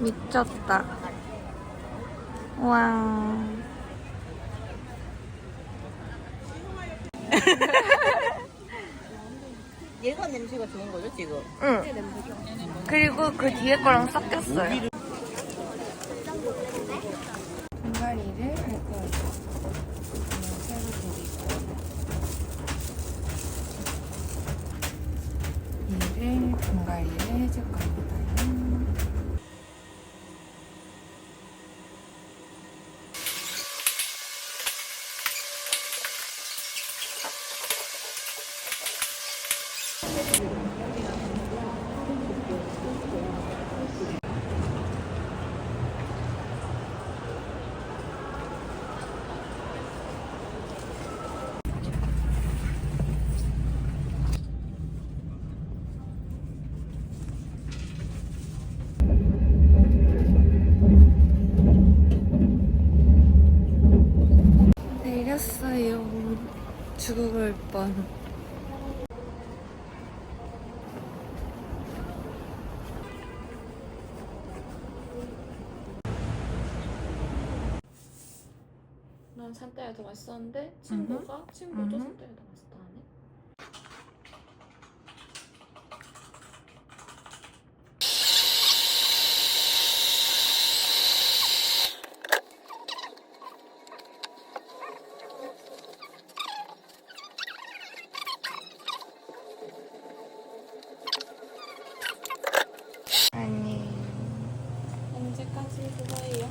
미쳤다. 와. 얘가 냄새가 좋은 거죠 지금? 응. 그리고 그 뒤에 거랑 섞였어요. 분갈이를 할 거예요. 새로 드리고 이를 분갈이를 해줄 겁니다. 내렸어요. 죽을 뻔. 난 산딸이 더 맛있었는데 친구가 친구도 음흠. 산딸이 더 맛있다 하네. 아니. 언제까지 그거예요?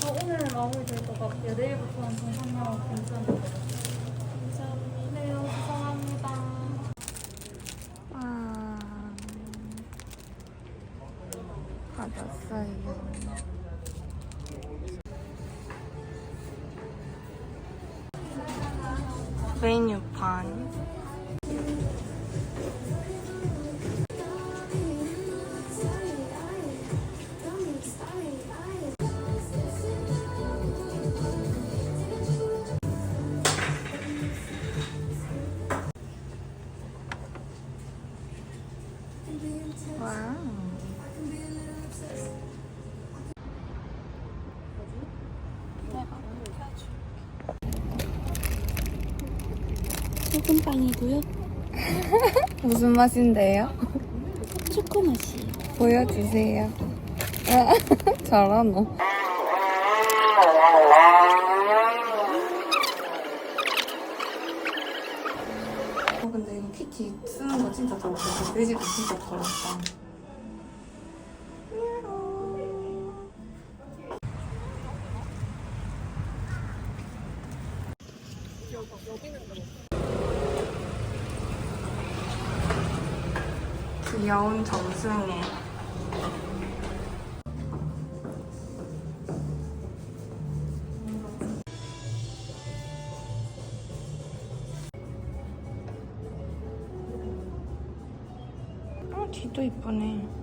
저 오늘 마무리 될 것 같아요. 내일부터는 정상나고 괜찮아요. 메뉴판. 와우. 소금빵이고요. 무슨 맛인데요? 초코 맛이에요. 보여주세요. 잘하노. 키티 쓰는 거 진짜 좋다. 돼지가 진짜 걸었다. 귀여운 점승이. 뒤도 이쁘네.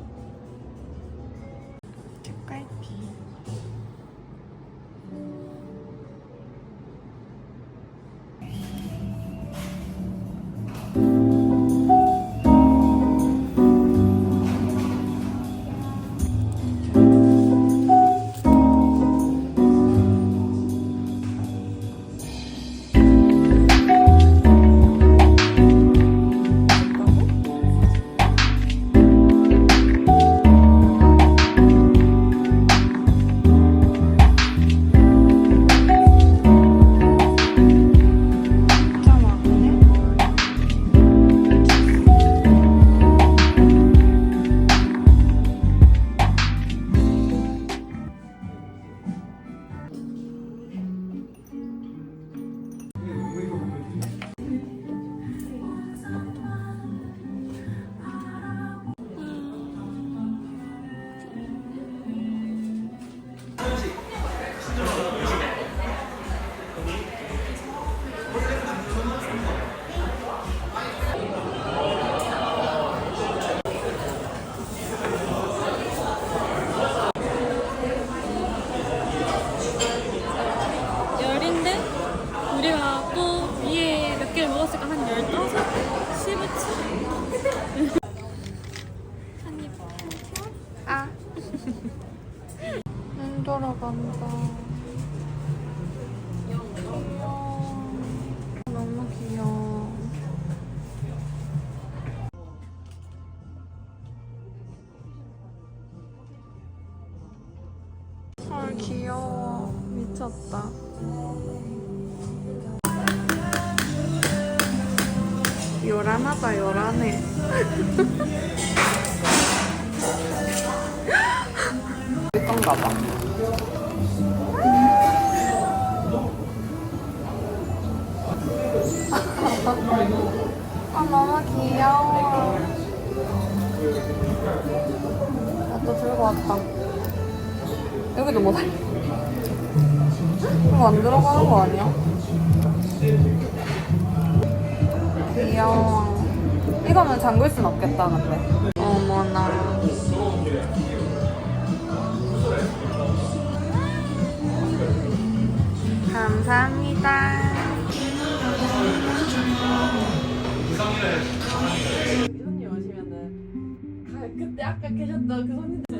돌아간다. 너무 귀여워. 헐 귀여워. 미쳤다. 요란하다 요란해. 건가 봐. 아 너무 귀여워. 나 또 들고 왔다. 여기도 뭐 살? 이거 안 들어가는 거 아니야? 귀여워. 이거는 잠글 순 없겠다 근데. 어머나. 감사합니다. 손님 오시면은 가- 그때 아까 계셨던 그 손님들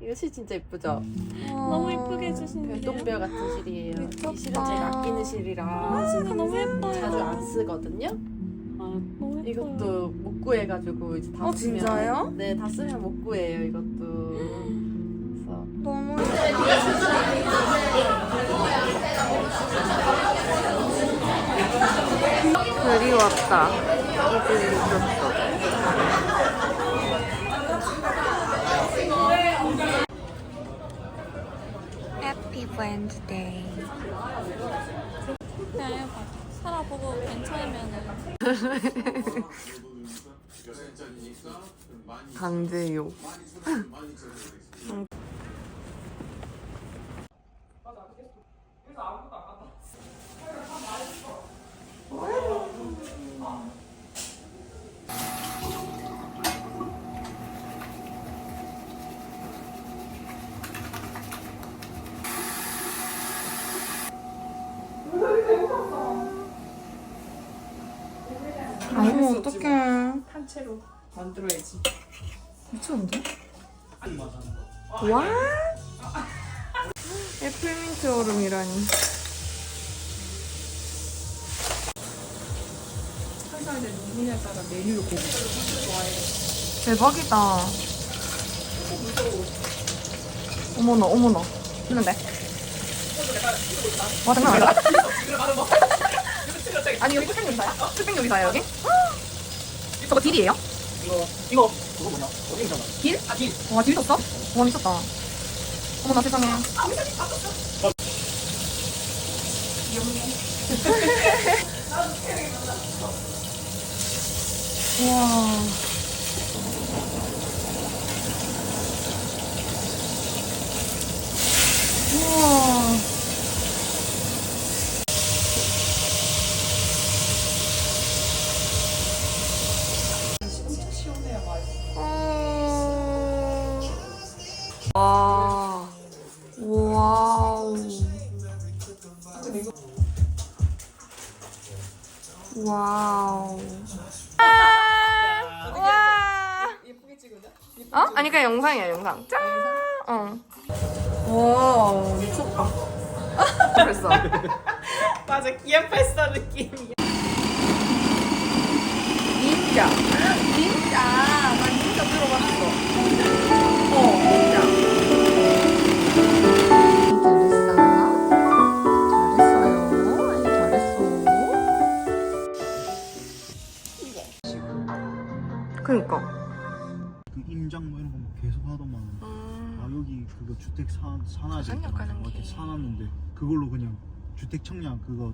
이거 실 진짜 예쁘죠? 너무 이쁘게 해주시는데요. 별똥별 같은 실이에요. 미쳤다. 이 실은 제가 아끼는 실이라 아, 진짜 너무 예뻐요. 자주 안 쓰거든요. 아, 너무 예뻐요. 이것도 못 구해가지고 이제 다 어, 쓰면 진짜요? 네, 다 쓰면 못 구해요. 이것도. 그리웠다. 이제 미쳤어. 해피 웬즈데이. 그냥 해봐. 살아보고 괜찮으면은 강제요. 아 이고 어떡해. 판채로 만들어야지. 미쳤는데? 와? 애플민트 얼음이라니. 항상 이제 누구냐에 따라 메뉴를 고르 대박이다. 어머나, 어머나. 했는데. 와, 장난 아니다. 아니, 여기 요리사야? 쇼핑 요리사야, 여기? 저거 딜이에요? 이거 이거 그거 뭐냐? 어디 있잖아. 딜? 아 길. 와, 딜 썼어? 와, 미쳤다. 어머나, 세상에. 우와. 우와. 영상이야 영상. 짠. 어. 와 미쳤다. 벌써. 맞아, 기아팔사 느낌이야. 진짜. 진짜 계속 하더만. 아 여기 그거 주택 사, 산화제 있잖아. 상역하는 이렇게 게. 사놨는데 그걸로 그냥 주택 청약 그거